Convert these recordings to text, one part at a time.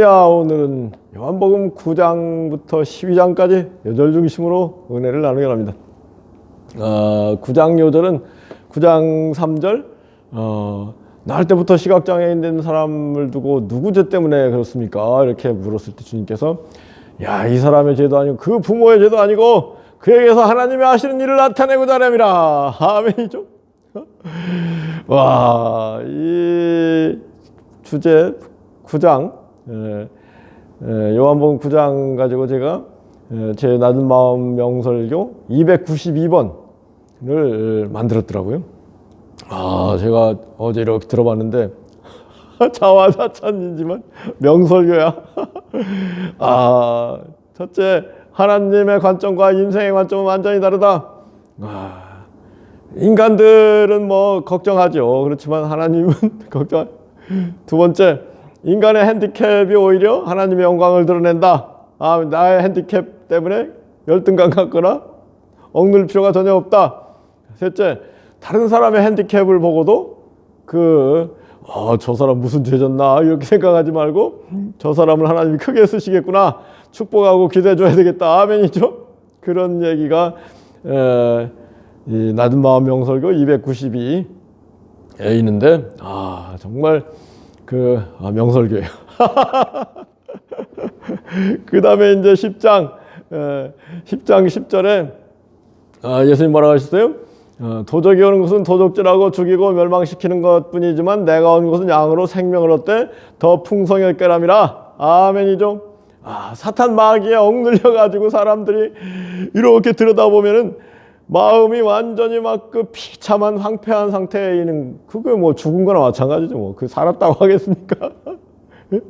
야 오늘은 요한복음 9장부터 12장까지 요절 중심으로 은혜를 나누게 합니다. 어, 9장 요절은 9장 3절 어, 날 때부터 시각장애인 된 사람을 두고 누구 죄 때문에 그렇습니까? 이렇게 물었을 때 주님께서 야 이 사람의 죄도 아니고 그 부모의 죄도 아니고 그에게서 하나님이 하시는 일을 나타내고자 함이라 아멘이죠. 와, 이 주제 9장, 에, 에, 요한복음 9장 가지고 제가 에, 제 낮은 마음 명설교 292번을 만들었더라고요. 아, 제가 어제 이렇게 들어봤는데 자화자찬이지만 명설교야. 아, 첫째 하나님의 관점과 인생의 관점은 완전히 다르다. 아, 인간들은 뭐 걱정하죠. 그렇지만 하나님은 걱정. 두 번째, 인간의 핸디캡이 오히려 하나님의 영광을 드러낸다. 아, 나의 핸디캡 때문에 열등감 갖거나 억눌 필요가 전혀 없다. 셋째, 다른 사람의 핸디캡을 보고도 그, 어, 저 사람 무슨 죄졌나 이렇게 생각하지 말고 저 사람을 하나님이 크게 쓰시겠구나 축복하고 기대줘야 되겠다. 아멘이죠. 그런 얘기가 에, 이 낮은 마음 명설교 292에 있는데 아 정말 그 아, 명설교예요. 그 다음에 이제 10장 에, 10장 10절에 아, 예수님 뭐라고 하셨어요? 어, 도적이 오는 것은 도적질하고 죽이고 멸망시키는 것뿐이지만 내가 온 것은 양으로 생명을 얻되 더 풍성할 거람이라 아멘이죠. 아, 사탄 마귀에 억눌려 가지고 사람들이 이렇게 들여다보면은 마음이 완전히 막 그 비참한 황폐한 상태에 있는 그게 뭐 죽은 거나 마찬가지죠. 뭐 그 살았다고 하겠습니까?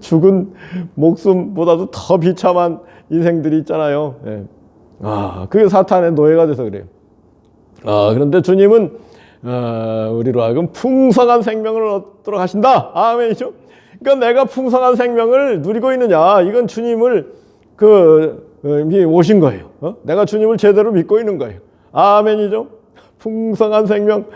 죽은 목숨보다도 더 비참한 인생들이 있잖아요. 예. 아, 그게 사탄의 노예가 돼서 그래요. 아, 그런데 주님은 어, 우리로 하여금 풍성한 생명을 얻도록 하신다. 아멘이죠. 그러니까 내가 풍성한 생명을 누리고 있느냐, 이건 주님을 그 오신 거예요. 어? 내가 주님을 제대로 믿고 있는 거예요. 아멘이죠. 풍성한 생명.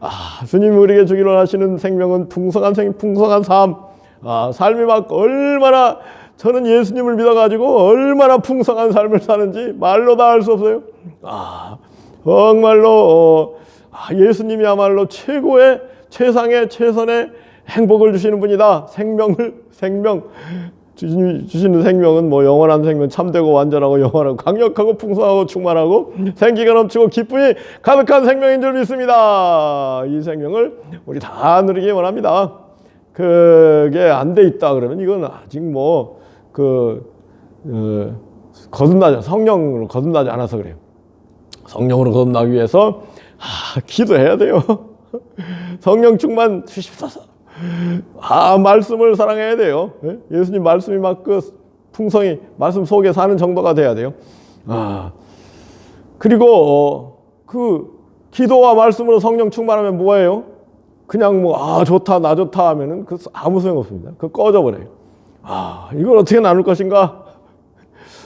아, 주님이 우리에게 주기로 하시는 생명은 풍성한 생, 풍성한 삶. 아, 삶이 막 얼마나 저는 예수님을 믿어가지고 얼마나 풍성한 삶을 사는지 말로 다할수 없어요. 아, 정말로 어, 아, 예수님이야말로 최고의 최상의 최선의 행복을 주시는 분이다. 생명을 생명 주시는, 생명은 뭐 영원한 생명 참되고 완전하고 영원하고 강력하고 풍성하고 충만하고 생기가 넘치고 기쁨이 가득한 생명인 줄 믿습니다. 이 생명을 우리 다 누리기 원합니다. 그게 안 돼 있다 그러면 이건 아직 뭐그 어, 거듭나지 성령으로 거듭나지 않아서 그래요. 성령으로 거듭나기 위해서 아, 기도해야 돼요. 성령 충만 주십소서. 아 말씀을 사랑해야 돼요. 예? 예수님 말씀이 막 그 풍성히 말씀 속에 사는 정도가 돼야 돼요. 아 그리고 어, 그 기도와 말씀으로 성령 충만하면 뭐예요? 그냥 뭐 아 좋다 나 좋다 하면은 그 아무 소용 없습니다. 그 꺼져 버려요. 아 이걸 어떻게 나눌 것인가?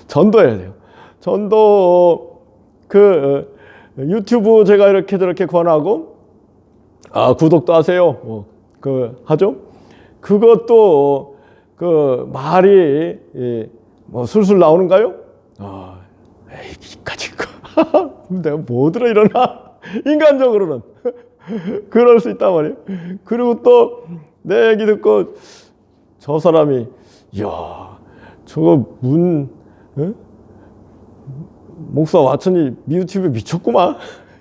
전도해야 돼요. 전도 그 어, 유튜브 제가 이렇게 저렇게 권하고 아 구독도 하세요. 뭐 그 하죠. 그것도 그 말이 예, 뭐 술술 나오는가요? 아, 에이 이까지 거 내가 뭐 들어 이러나 인간적으로는 그럴 수 있단 말이에요. 그리고 또 내 얘기 듣고 저 사람이 야 저거 문 에? 목사 와천이 미우티브 미쳤구만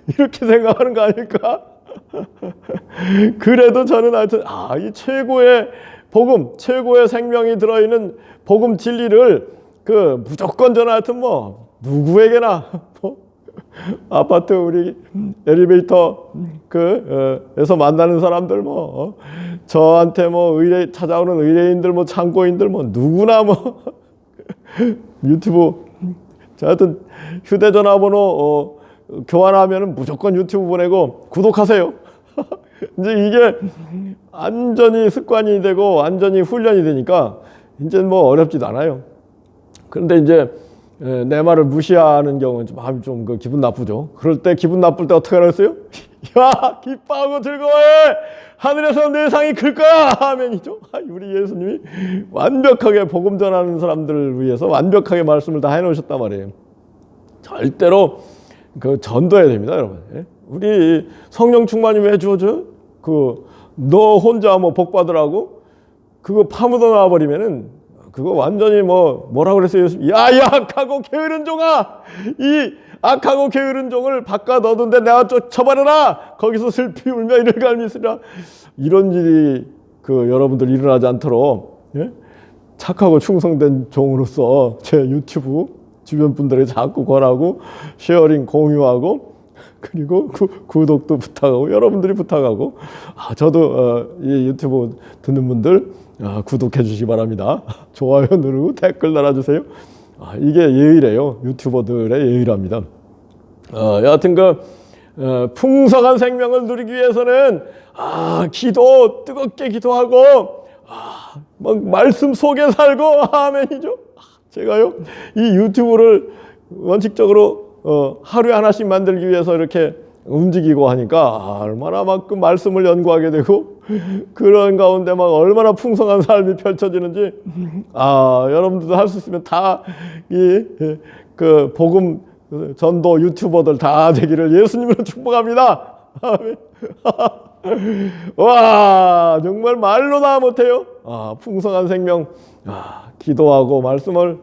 이렇게 생각하는 거 아닐까? 그래도 저는 하여튼 아, 이 최고의 복음, 최고의 생명이 들어있는 복음 진리를 그 무조건 저는 하여튼 뭐 누구에게나 뭐 아파트 우리 엘리베이터 그에서 만나는 사람들 뭐 어, 저한테 뭐 의뢰 찾아오는 의뢰인들 뭐 창고인들 뭐 누구나 뭐 유튜브 자, 하여튼 휴대전화 번호 어, 교환하면 무조건 유튜브 보내고 구독하세요. 이제 이게 완전히 습관이 되고 완전히 훈련이 되니까 이제 뭐 어렵지도 않아요. 그런데 이제 에, 내 말을 무시하는 경우는 좀 마음이 좀 그 기분 나쁘죠. 그럴 때 기분 나쁠 때 어떻게 하겠어요? 야 기뻐하고 즐거워해 하늘에서 내 상이 클 거야 아멘이죠 아, 우리 예수님이 완벽하게 복음 전하는 사람들을 위해서 완벽하게 말씀을 다 해놓으셨단 말이에요 절대로 그 전도해야 됩니다 여러분 예? 우리 성령 충만이 왜 주어져 그 너 혼자 뭐 복 받으라고 그거 파묻어 놔 버리면은 그거 완전히 뭐 뭐라 그랬어요? 예수님 야 약하고 게으른 종아! 이 악하고 게으른 종을 바깥 얻은데 내가 쫓아버려라! 거기서 슬피 울며 이를 갈미으리라 이런 일이 그 여러분들 일어나지 않도록 예? 착하고 충성된 종으로서 제 유튜브 주변 분들에게 자꾸 권하고 쉐어링 공유하고 그리고 구, 구독도 부탁하고 여러분들이 부탁하고 아, 저도 어, 이 유튜브 듣는 분들 아, 구독해 주시기 바랍니다. 좋아요 누르고 댓글 달아주세요. 아, 이게 예의래요. 유튜버들의 예의랍니다. 어, 여하튼 그 어, 풍성한 생명을 누리기 위해서는 아, 기도 뜨겁게 기도하고 아, 막 말씀 속에 살고 아멘이죠. 제가요 이 유튜브를 원칙적으로 어, 하루에 하나씩 만들기 위해서 이렇게 움직이고 하니까 아, 얼마나 막 그 말씀을 연구하게 되고 그런 가운데 막 얼마나 풍성한 삶이 펼쳐지는지 아 여러분들도 할 수 있으면 다 이 그 복음 전도 유튜버들 다 되기를 예수님으로 축복합니다. 와 정말 말로 다 못해요. 아 풍성한 생명, 아, 기도하고 말씀을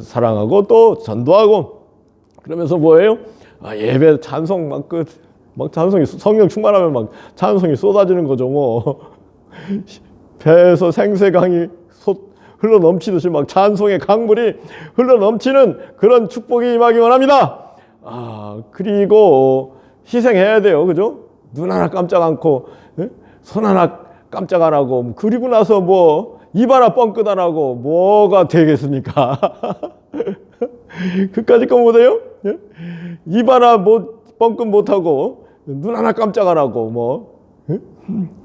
사랑하고 또 전도하고 그러면서 뭐예요? 아, 예배 찬송 막그막 찬송이 성령 충만하면 막 찬송이 쏟아지는 거죠 뭐 배에서 생세강이 솟 흘러 넘치듯이 막 찬송의 강물이 흘러 넘치는 그런 축복이 임하기 원합니다. 아 그리고 희생해야 돼요, 그죠? 눈 하나 깜짝 않고 예? 손 하나 깜짝 안 하고 그리고 나서 뭐 입 하나 뻥끗 안 하고 뭐가 되겠습니까? 그까짓 거 못해요? 예? 입 하나 못, 뻥끗 못하고 눈 하나 깜짝 안 하고 뭐 예?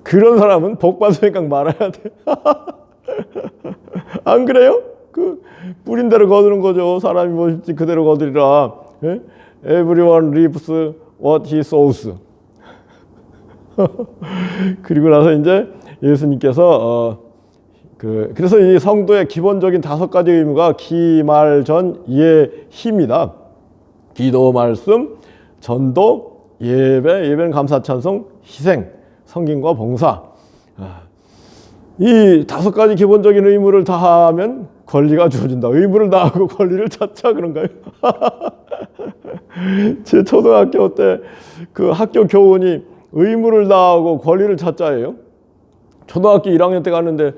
그런 사람은 복 받으니까 말아야 돼. 안 그래요? 그 뿌린 대로 거두는 거죠. 사람이 무엇인지 그대로 거두리라. 예? Everyone reaps what he sows. 그리고 나서 이제 예수님께서 어, 그 그래서 이 성도의 기본적인 다섯 가지 의무가 기말전 예희입니다. 기도, 말씀, 전도, 예배, 예배는 감사, 찬송, 희생, 성김과 봉사. 아, 이 다섯 가지 기본적인 의무를 다하면 권리가 주어진다. 의무를 다하고 권리를 찾자 그런가요? 제 초등학교 때 그 학교 교훈이 의무를 다하고 권리를 찾자예요. 초등학교 1학년 때 갔는데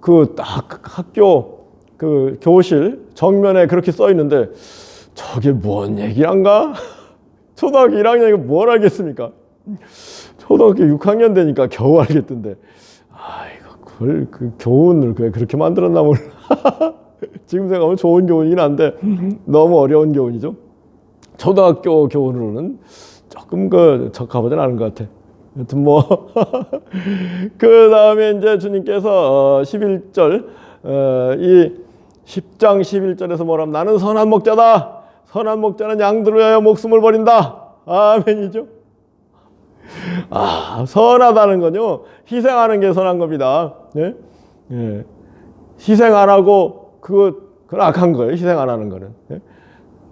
그 딱 학교 그 교실 정면에 그렇게 써 있는데 저게 뭔 얘기란가? 초등학교 1학년이고 뭘 알겠습니까? 초등학교 6학년 되니까 겨우 알겠던데. 아이고 그걸 그 교훈을 왜 그렇게 만들었나 몰라. 지금 생각하면 좋은 교훈이긴 한데 너무 어려운 교훈이죠. 초등학교 교훈으로는 조금 그 적합하진 않은 것 같아. 여튼 뭐. 그 다음에 이제 주님께서 어, 11절 어, 이 10장 11절에서 뭐라면 나는 선한 목자다 선한 목자는 양들을 위하여 목숨을 버린다 아멘이죠 아, 선하다는 건요, 희생하는 게 선한 겁니다. 예? 예. 희생 안 하고, 그거, 그건 악한 거예요. 희생 안 하는 거는. 예?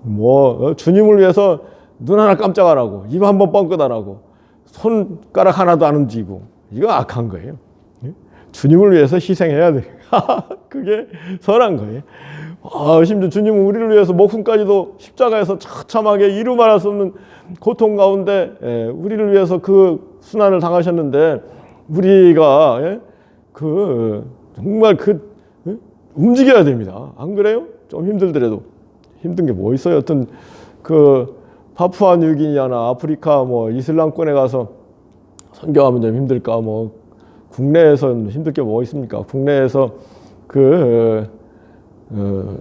뭐, 어, 주님을 위해서 눈 하나 깜짝 안 하고, 입 한 번 뻥끗 안 하고, 손가락 하나도 안 움직이고, 이거 악한 거예요. 예? 주님을 위해서 희생해야 돼. 그게 선한 거예요. 아, 심지어 주님은 우리를 위해서 목숨까지도 십자가에서 처참하게 이루 말할 수 없는 고통 가운데 예, 우리를 위해서 그 순환을 당하셨는데 우리가 예, 그 정말 그 예? 움직여야 됩니다. 안 그래요? 좀 힘들더라도 힘든 게 뭐 있어요? 어떤 그 파푸아 뉴기니아나 아프리카 뭐 이슬람권에 가서 선교하면 좀 힘들까? 뭐 국내에서는 힘들 게 뭐 있습니까? 국내에서 그 어,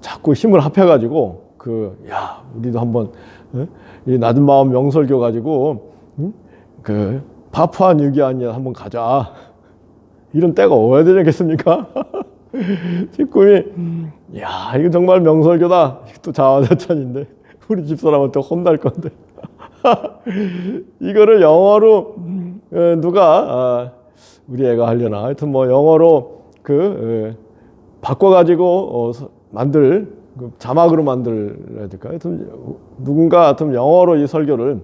자꾸 힘을 합해가지고 그 야 우리도 한번 어? 이 낮은 마음 명설교 가지고 응? 그 파푸아 뉴기아니아 한번 가자 이런 때가 오야 되겠습니까? 직구이 야 이거 정말 명설교다 또 자화자찬인데 우리 집사람한테 혼날 건데 이거를 영어로 어, 누가 아, 우리 애가 하려나 하여튼 뭐 영어로 그 어, 바꿔가지고 어, 서- 만들 그 자막으로 만들어야 될까? 하여튼 누군가 하여튼 영어로 이 설교를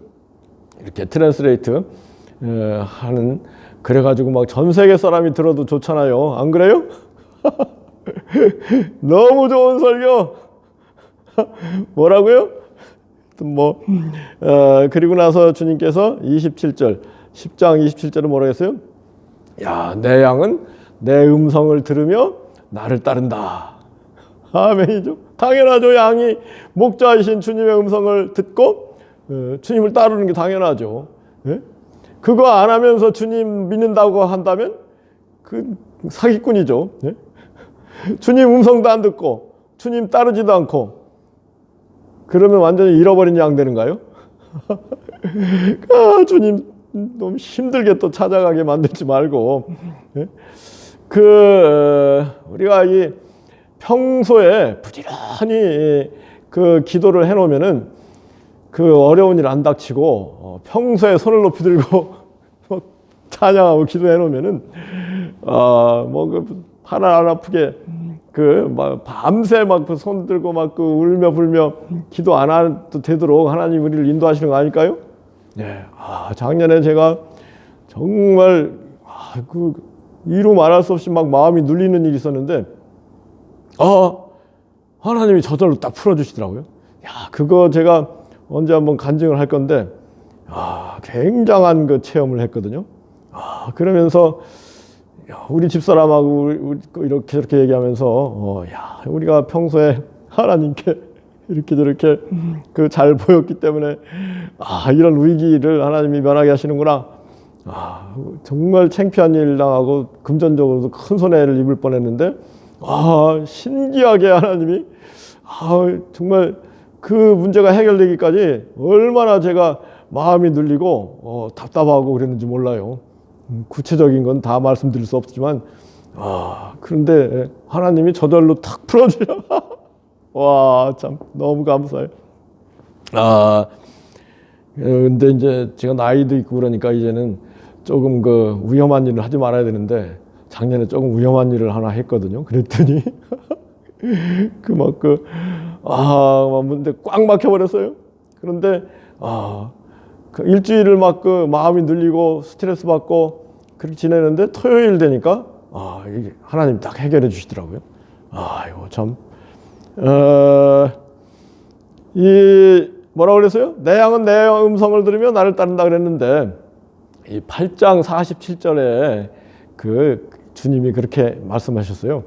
이렇게 트랜스레이트 어, 하는 그래가지고 막 전 세계 사람이 들어도 좋잖아요. 안 그래요? 너무 좋은 설교. 뭐라고요? 뭐 어, 그리고 나서 주님께서 27절 10장 27절은 뭐라 했어요? 야, 내 양은 내 음성을 들으며 나를 따른다. 아멘이죠. 당연하죠. 양이 목자이신 주님의 음성을 듣고 어, 주님을 따르는 게 당연하죠. 예? 그거 안 하면서 주님 믿는다고 한다면 그 사기꾼이죠. 예? 주님 음성도 안 듣고 주님 따르지도 않고 그러면 완전히 잃어버린 양 되는가요? 아, 주님 너무 힘들게 또 찾아가게 만들지 말고 예? 그 어, 우리가 이 평소에 부지런히 그 기도를 해놓으면은 그 어려운 일 안 닥치고 어, 평소에 손을 높이 들고 뭐 찬양하고 기도해 놓으면은 아뭐그 팔안 아프게 그 막 밤새 막손 들고 막 그 울며 불며 기도 안 해도 되도록 하나님 우리를 인도하시는 거 아닐까요? 네. 아 작년에 제가 정말 아, 그 이루 말할 수 없이 막 마음이 눌리는 일이 있었는데 아 하나님이 저절로 딱 풀어주시더라고요. 야 그거 제가 언제 한번 간증을 할 건데 아 굉장한 그 체험을 했거든요. 아 그러면서 야, 우리 집사람하고 그 이렇게 저렇게 얘기하면서 어, 야 우리가 평소에 하나님께 이렇게 저렇게 그 잘 보였기 때문에 아 이런 위기를 하나님이 면하게 하시는구나. 아 정말 창피한 일 당하고 금전적으로도 큰 손해를 입을 뻔했는데 아 신기하게 하나님이 아 정말 그 문제가 해결되기까지 얼마나 제가 마음이 눌리고 어, 답답하고 그랬는지 몰라요. 음, 구체적인 건 다 말씀드릴 수 없지만 아 그런데 하나님이 저절로 탁 풀어주려 와 참 너무 감사해요. 아 어, 근데 이제 제가 나이도 있고 그러니까 이제는 조금 그 위험한 일을 하지 말아야 되는데 작년에 조금 위험한 일을 하나 했거든요. 그랬더니 그 막 그 아, 막 문데 꽉 막혀 버렸어요. 그런데 아, 그 일주일을 막 그 마음이 눌리고 스트레스 받고 그렇게 지내는데 토요일 되니까 아, 이게 하나님 딱 해결해 주시더라고요. 아, 이거 참 어, 이 뭐라고 그랬어요? 내 양은 내 음성을 들으며 나를 따른다 그랬는데 이 8장 47절에 그 주님이 그렇게 말씀하셨어요.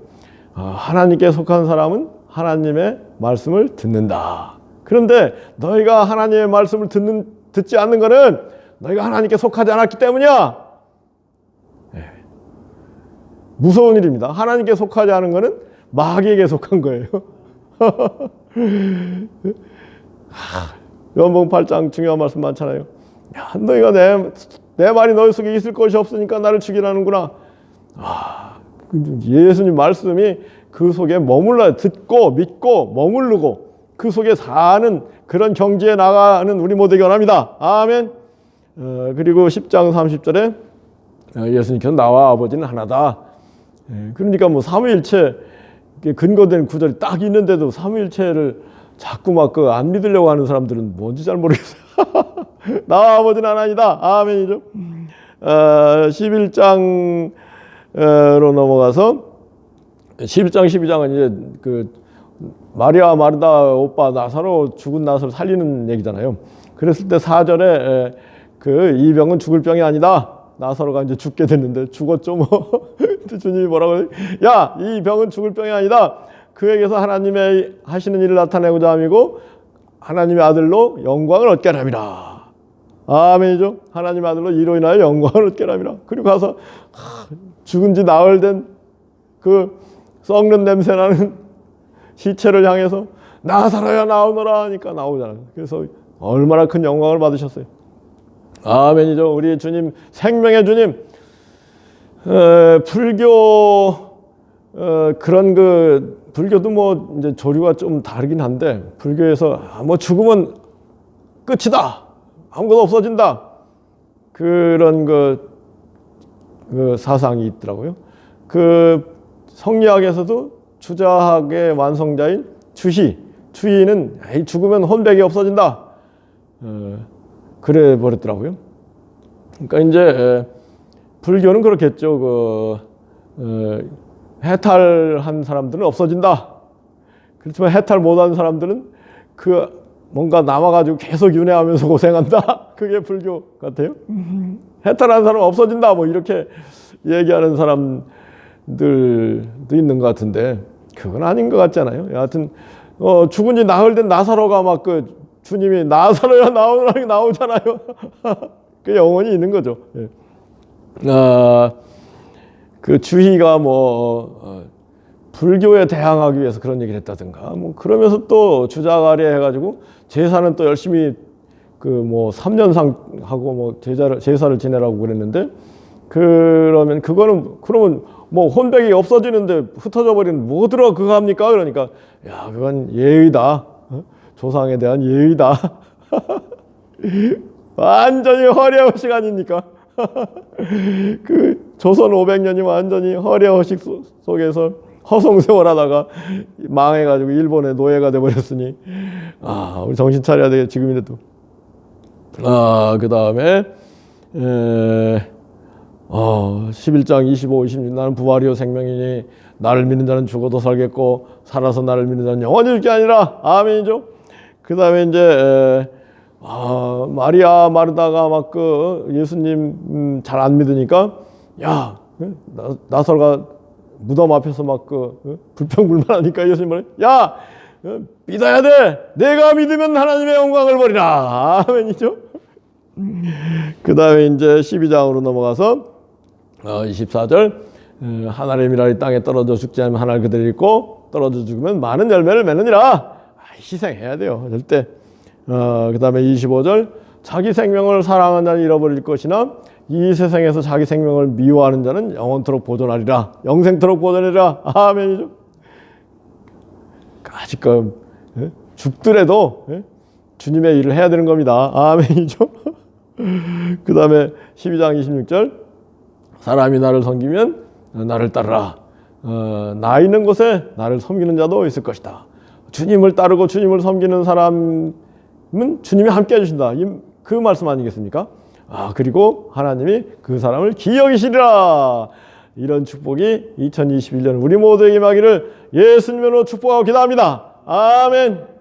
아, 하나님께 속한 사람은 하나님의 말씀을 듣는다. 그런데 너희가 하나님의 말씀을 듣는 듣지 않는 것은 너희가 하나님께 속하지 않았기 때문이야. 예. 무서운 일입니다. 하나님께 속하지 않은 것은 마귀에게 속한 거예요. 연봉 8장 중요한 말씀 많잖아요. 야, 너희가 내, 내 말이 너희 속에 있을 것이 없으니까 나를 죽이라는구나. 아, 예수님 말씀이 그 속에 머물러 듣고 믿고 머무르고 그 속에 사는 그런 경지에 나가는 우리 모두에게 원합니다. 아멘. 어, 그리고 10장 30절에 어, 예수님께서 나와 아버지는 하나다. 예, 그러니까 뭐 삼위일체 근거된 구절이 딱 있는데도 삼위일체를 자꾸 막 그 안 믿으려고 하는 사람들은 뭔지 잘 모르겠어요. 나와 아버지는 하나이다. 아멘이죠. 어, 11장으로 넘어가서 11장 12장은 이제 그 마리아 마르다 오빠 나사로 죽은 나사로 살리는 얘기잖아요. 그랬을 때 4절에 그 이 병은 죽을 병이 아니다. 나사로가 이제 죽게 됐는데 죽었죠 뭐. 주님이 뭐라고 해요? 야, 이 병은 죽을 병이 아니다. 그에게서 하나님의 하시는 일을 나타내고자 함이고 하나님의 아들로 영광을 얻게 하랍니다. 아멘이죠. 하나님의 아들로 이로 인하여 영광을 하랍니다. 그리고 가서 죽은 지 나흘 된 그 썩는 냄새 나는 시체를 향해서 나사로야 나오너라 하니까 나오잖아요. 그래서 얼마나 큰 영광을 받으셨어요. 아멘이죠. 우리 주님 생명의 주님 에, 불교 어, 그런 그 불교도 뭐 이제 조류가 좀 다르긴 한데 불교에서 아, 뭐 죽으면 끝이다 아무것도 없어진다. 그런 그, 그 사상이 있더라고요. 그 성리학에서도 주자학의 완성자인 추희, 추희는 죽으면 혼백이 없어진다. 어, 그래 버렸더라고요. 그러니까 이제 에, 불교는 그렇겠죠. 그 어, 해탈한 사람들은 없어진다. 그렇지만 해탈 못한 사람들은 그 뭔가 남아가지고 계속 윤회하면서 고생한다. 그게 불교 같아요. 해탈한 사람 은 없어진다. 뭐 이렇게 얘기하는 사람들도 있는 것 같은데 그건 아닌 것 같잖아요. 여하튼 어, 죽은 지 나흘 된 나사로가 막 그 주님이 나사로야 나오라 나오잖아요. 그 영혼이 있는 거죠. 예. 아, 그 주희가 뭐 어, 불교에 대항하기 위해서 그런 얘기를 했다든가 뭐 그러면서 또 주자가리 해가지고 제사는 또 열심히 그 뭐 3년상 하고 뭐 제자를 제사를 지내라고 그랬는데 그러면 그거는 그러면 뭐 혼백이 없어지는데 흩어져 버리는 뭐 들어 그거 합니까? 그러니까 야 그건 예의다. 어? 조상에 대한 예의다. 완전히 허례허식 아닙니까? 그 조선 500년이 완전히 허례허식 소- 속에서 허송세월하다가 망해가지고 일본의 노예가 돼버렸으니 아 우리 정신 차려야 되겠 지금이라도 아그 다음에 어, 11장 25, 26 나는 부활이요 생명이니 나를 믿는 자는 죽어도 살겠고 살아서 나를 믿는 자는 영원히 죽게 아니라. 아멘이죠. 그 다음에 이제 에, 아, 마리아 마르다가 막 그 예수님 음, 잘 안 믿으니까 야 나, 나설가 무덤 앞에서 막그 불평불만하니까 예수님 말해 야! 어, 믿어야 돼! 내가 믿으면 하나님의 영광을 버리라! 아멘이죠. 그 다음에 이제 12장으로 넘어가서 어, 24절 어, 하나님이라 이 땅에 떨어져 죽지 않으면 하늘 그대로 있고 떨어져 죽으면 많은 열매를 맺느니라! 아, 희생해야 돼요 절대. 어, 그 다음에 25절 자기 생명을 사랑하는 자는 잃어버릴 것이나 이 세상에서 자기 생명을 미워하는 자는 영원토록 보존하리라. 영생토록 보존하리라. 아멘이죠. 아직까지 예? 죽더라도 예? 주님의 일을 해야 되는 겁니다. 아멘이죠. 그 다음에 12장 26절. 사람이 나를 섬기면 나를 따르라. 어, 나 있는 곳에 나를 섬기는 자도 있을 것이다. 주님을 따르고 주님을 섬기는 사람은 주님이 함께 해주신다. 이- 그 말씀 아니겠습니까 아 그리고 하나님이 그 사람을 기여기시리라. 이런 축복이 2021년 우리 모두에게 임하기를 예수님으로 축복하고 기도합니다. 아멘